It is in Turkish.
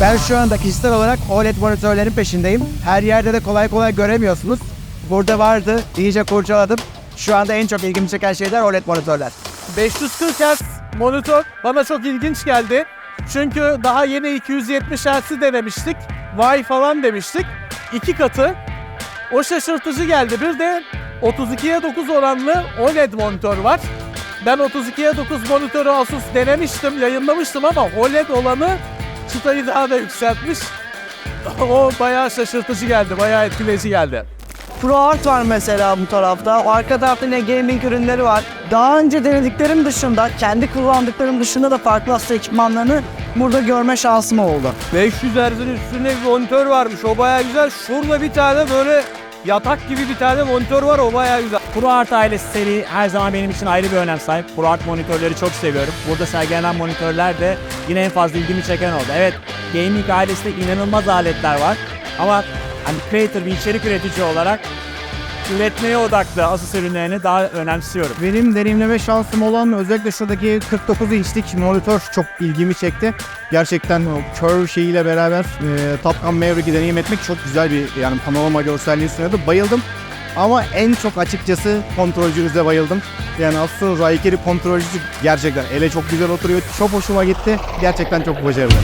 Ben şu anda kişisel olarak OLED monitörlerin peşindeyim. Her yerde de kolay kolay göremiyorsunuz. Burada vardı, iyice kurcaladım. Şu anda en çok ilgimi çeken şeyler OLED monitörler. 540 Hz monitör bana çok ilginç geldi. Çünkü daha yeni 270 Hz'i denemiştik. Vay falan demiştik. İki katı. O şaşırtıcı geldi. Bir de 32'ye 9 oranlı OLED monitör var. Ben 32'ye 9 monitörü Asus denemiştim, yayınlamıştım ama OLED olanı çıtayı daha da yükseltmiş. O bayağı şaşırtıcı geldi, bayağı etkileyici geldi. ProArt var mesela bu tarafta. Arka tarafta yine gaming ürünleri var. Daha önce denediklerim dışında, kendi kullandıklarım dışında da farklı hasta ekipmanlarını burada görme şansım oldu. 500 Hz'in üstünde bir monitör varmış. O baya güzel. Şurada bir tane böyle yatak gibi bir tane monitör var. O baya güzel. ProArt ailesi seri her zaman benim için ayrı bir önem sahip. ProArt monitörleri çok seviyorum. Burada sergilenen monitörler de yine en fazla ilgimi çeken oldu. Evet, gaming ailesinde inanılmaz aletler var. Ama hani creator bir içerik üretici olarak üretmeye odaklı Asus ürünlerini daha önemsiyorum. Benim deneyimleme şansım olan özellikle şuradaki 49 inçlik monitör çok ilgimi çekti. Gerçekten o curve şeyiyle beraber e, Top Gun Maverick'i deneyim etmek çok güzel bir yani panorama görselliği sunuyordu. Bayıldım. Ama en çok açıkçası kontrolcünüze bayıldım. Yani asıl Raikeri kontrolcüsü gerçekten ele çok güzel oturuyor. Çok hoşuma gitti. Gerçekten çok başarılı.